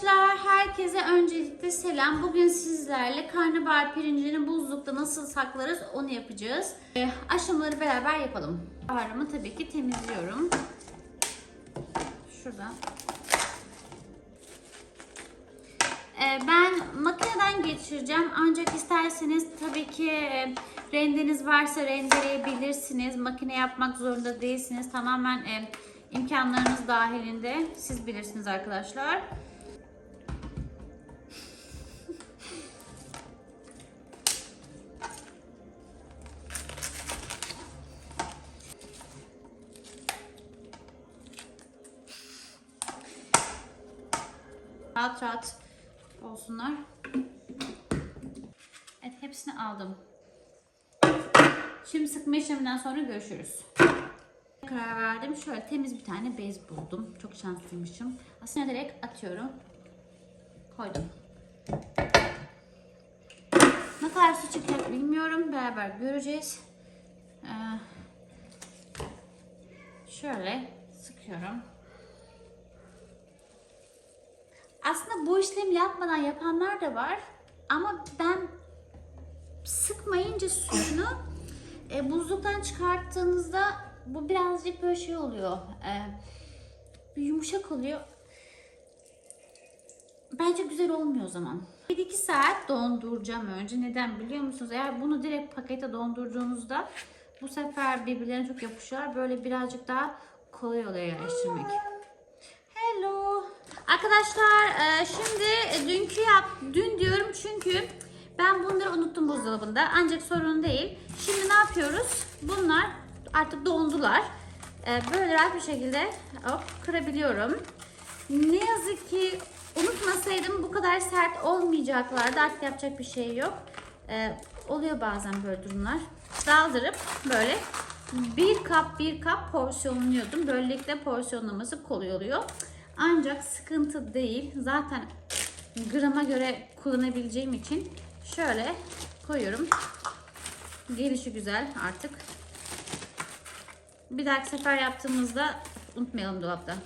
Arkadaşlar herkese öncelikle selam. Bugün sizlerle karnabahar pirincini buzlukta nasıl saklarız onu yapacağız. Ee, aşamaları beraber yapalım. Baharımı tabii ki temizliyorum. Şuradan. Ee, ben makineden geçireceğim ancak isterseniz tabii ki e, rendeniz varsa rendeleyebilirsiniz. Makine yapmak zorunda değilsiniz. Tamamen e, imkanlarınız dahilinde. Siz bilirsiniz arkadaşlar. Rahat rahat olsunlar. Evet hepsini aldım. Şimdi sıkma işleminden sonra görüşürüz. Karar verdim. Şöyle temiz bir tane bez buldum. Çok şanslıymışım. Aslında direkt atıyorum. Koydum. Ne kadar su çıkacak bilmiyorum. Beraber göreceğiz. Ee, şöyle sıkıyorum. Aslında bu işlemi yapmadan yapanlar da var. Ama ben sıkmayınca suyunu e, buzluktan çıkarttığınızda bu birazcık böyle şey oluyor. E, yumuşak oluyor. Bence güzel olmuyor o zaman. 1-2 saat donduracağım önce. Neden biliyor musunuz? Eğer bunu direkt pakete dondurduğunuzda bu sefer birbirlerine çok yapışıyor. Böyle birazcık daha kolay oluyor yerleştirmek. Arkadaşlar e, şimdi dünkü yap dün diyorum çünkü ben bunları unuttum buzdolabında. Ancak sorun değil. Şimdi ne yapıyoruz? Bunlar artık dondular. E, Böyle rahat bir şekilde hop, kırabiliyorum. Ne yazık ki unutmasaydım bu kadar sert olmayacaklardı. Artık yapacak bir şey yok. E, oluyor bazen böyle durumlar. Daldırıp böyle bir kap bir kap porsiyonluyordum. Böylelikle porsiyonlaması kolay oluyor. Ancak sıkıntı değil. Zaten grama göre kullanabileceğim için şöyle koyuyorum. Gelişi güzel artık. Bir dahaki sefer yaptığımızda unutmayalım dolapta.